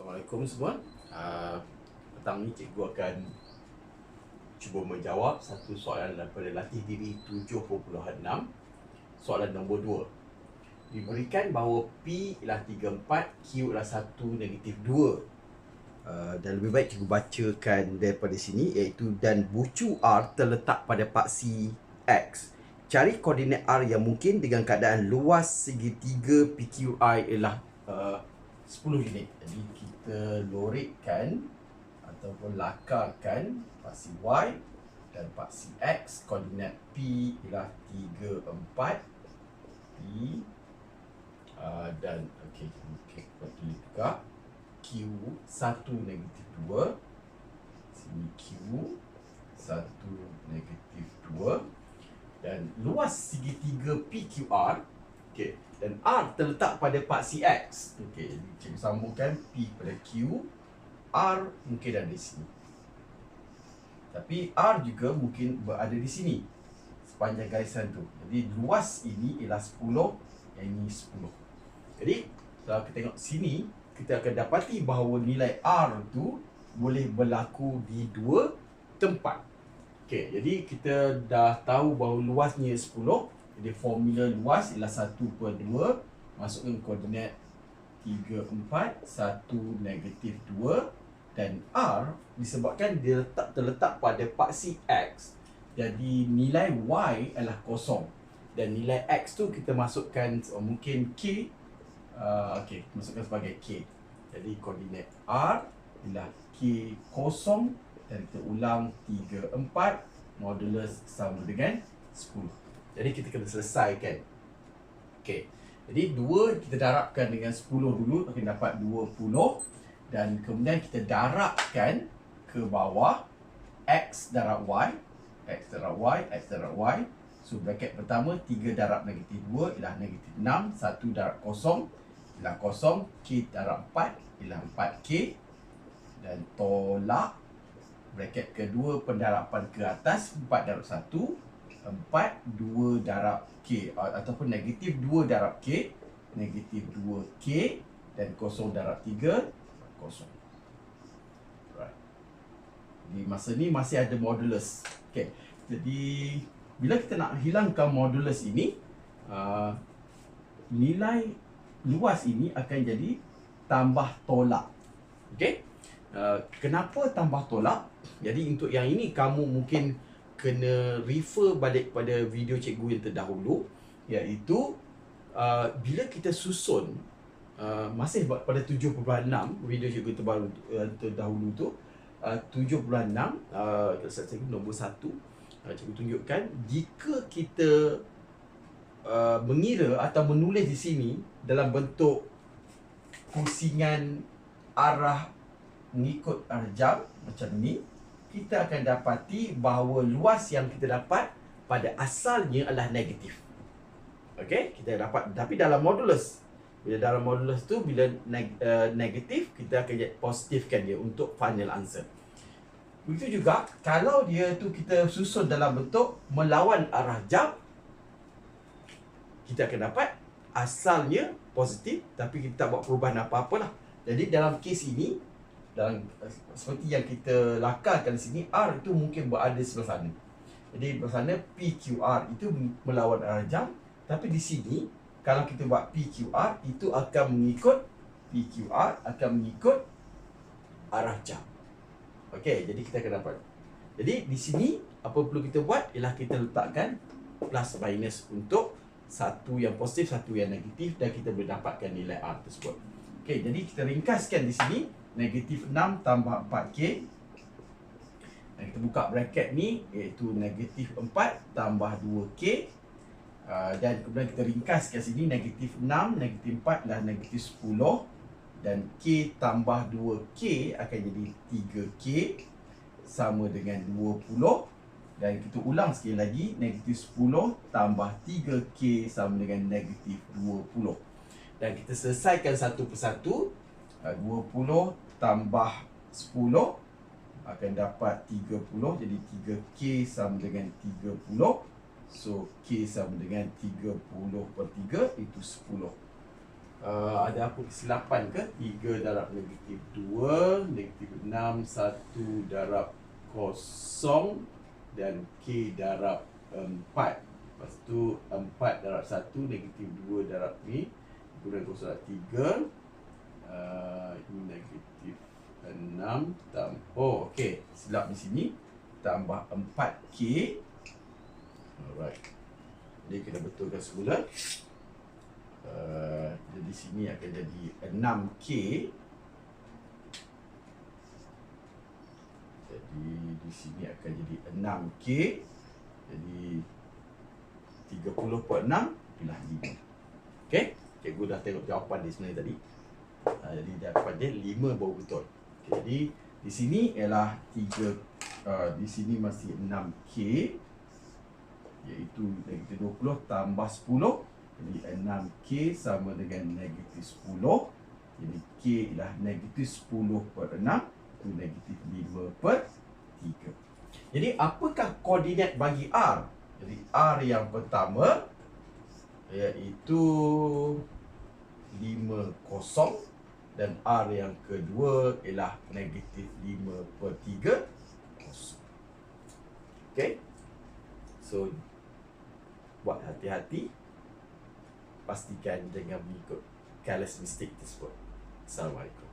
Assalamualaikum semua. Uh, petang ni cikgu akan cuba menjawab satu soalan daripada latih diri 7.6. Soalan nombor 2. Diberikan bahawa P ialah 34, Q ialah 1, negatif 2. Uh, dan lebih baik cikgu bacakan daripada sini iaitu dan bucu R terletak pada paksi X. Cari koordinat R yang mungkin dengan keadaan luas segitiga PQI ialah uh, 10 unit. Jadi kita loritkan ataupun lakarkan paksi Y dan paksi X. Koordinat P ialah 3 4 P uh, dan okey okey kita tukar Q 1 negatif 2 sini Q 1 negatif 2 dan luas segitiga PQR okey dan R terletak pada paksi X okey cikgu sambungkan P pada Q R mungkin ada di sini tapi R juga mungkin berada di sini sepanjang garisan tu jadi luas ini ialah 10 yang ini 10 jadi kalau kita tengok sini kita akan dapati bahawa nilai R tu boleh berlaku di dua tempat. Okey, jadi kita dah tahu bahawa luasnya 10. Jadi formula luas ialah 1 per 2. Masukkan koordinat 3, 4, 1, negatif 2. Dan R disebabkan dia letak, terletak pada paksi X. Jadi nilai Y adalah kosong. Dan nilai X tu kita masukkan oh, mungkin K uh, okey masukkan sebagai k jadi koordinat r ialah k kosong dan kita ulang 3 4 modulus sama dengan 10 jadi kita kena selesaikan. Okey. Jadi 2 kita darabkan dengan 10 dulu akan dapat 20 dan kemudian kita darabkan ke bawah x darab y x darab y x darab y. So bracket pertama 3 darab negatif 2 ialah negatif 6 1 darab kosong ialah kosong. K darab 4 ialah 4K dan tolak bracket kedua pendarapan ke atas 4 darab 1 4 2 darab K ataupun negatif 2 darab K negatif 2K dan kosong darab 3 kosong right. di masa ni masih ada modulus okay. jadi bila kita nak hilangkan modulus ini uh, nilai luas ini akan jadi tambah tolak. Okey? Uh, kenapa tambah tolak? Jadi untuk yang ini kamu mungkin kena refer balik pada video cikgu yang terdahulu iaitu uh, bila kita susun uh, masih pada 7.6 video cikgu terbaru uh, terdahulu tu uh, 7.6 uh, saya nombor 1 uh, cikgu tunjukkan jika kita Uh, mengira atau menulis di sini dalam bentuk pusingan arah mengikut arah jam macam ni kita akan dapati bahawa luas yang kita dapat pada asalnya adalah negatif. Okey, kita dapat tapi dalam modulus bila dalam modulus tu bila neg, uh, negatif kita akan positifkan dia untuk final answer. Begitu juga kalau dia tu kita susun dalam bentuk melawan arah jam kita akan dapat asalnya positif tapi kita tak buat perubahan apa-apa lah. Jadi dalam kes ini dalam seperti yang kita lakarkan di sini R itu mungkin berada sebelah sana. Jadi sebelah sana PQR itu melawan arah jam tapi di sini kalau kita buat PQR itu akan mengikut PQR akan mengikut arah jam. Okey, jadi kita akan dapat. Jadi di sini apa perlu kita buat ialah kita letakkan plus minus untuk satu yang positif, satu yang negatif dan kita boleh dapatkan nilai R tersebut. Okey, jadi kita ringkaskan di sini negatif 6 tambah 4K. Dan kita buka bracket ni iaitu negatif 4 tambah 2K. Uh, dan kemudian kita ringkaskan sini negatif 6, negatif 4 adalah negatif 10 dan K tambah 2K akan jadi 3K sama dengan 20 dan kita ulang sekali lagi Negatif 10 tambah 3K sama dengan negatif 20 Dan kita selesaikan satu persatu 20 tambah 10 Akan dapat 30 Jadi 3K sama dengan 30 So K sama dengan 30 per 3 Itu 10 uh, ada apa? Kesilapan ke? 3 darab negatif 2 negatif 6 1 darab kosong dan K darab 4 lepas tu 4 darab 1 negatif 2 darab ni kurang kosong darab 3 uh, ini negatif 6 tambah oh ok silap di sini tambah 4K alright. Jadi kena betulkan semula uh, jadi sini akan jadi 6K jadi di sini akan jadi 6K jadi 30 per 6 itulah 5 ok cikgu dah tengok jawapan dia sebenarnya tadi uh, jadi jawapan dia 5 baru betul. Okay, jadi di sini ialah 3 Uh, di sini masih 6K iaitu negatif 20 tambah 10 jadi 6K sama dengan negatif 10 jadi K ialah negatif 10 per 6 itu negatif 5 per 3 jadi apakah koordinat bagi R? jadi R yang pertama iaitu 5 kosong dan R yang kedua ialah negatif 5 per 3 Okay So Buat hati-hati. Pastikan jangan mengikut Careless mistake tersebut. Assalamualaikum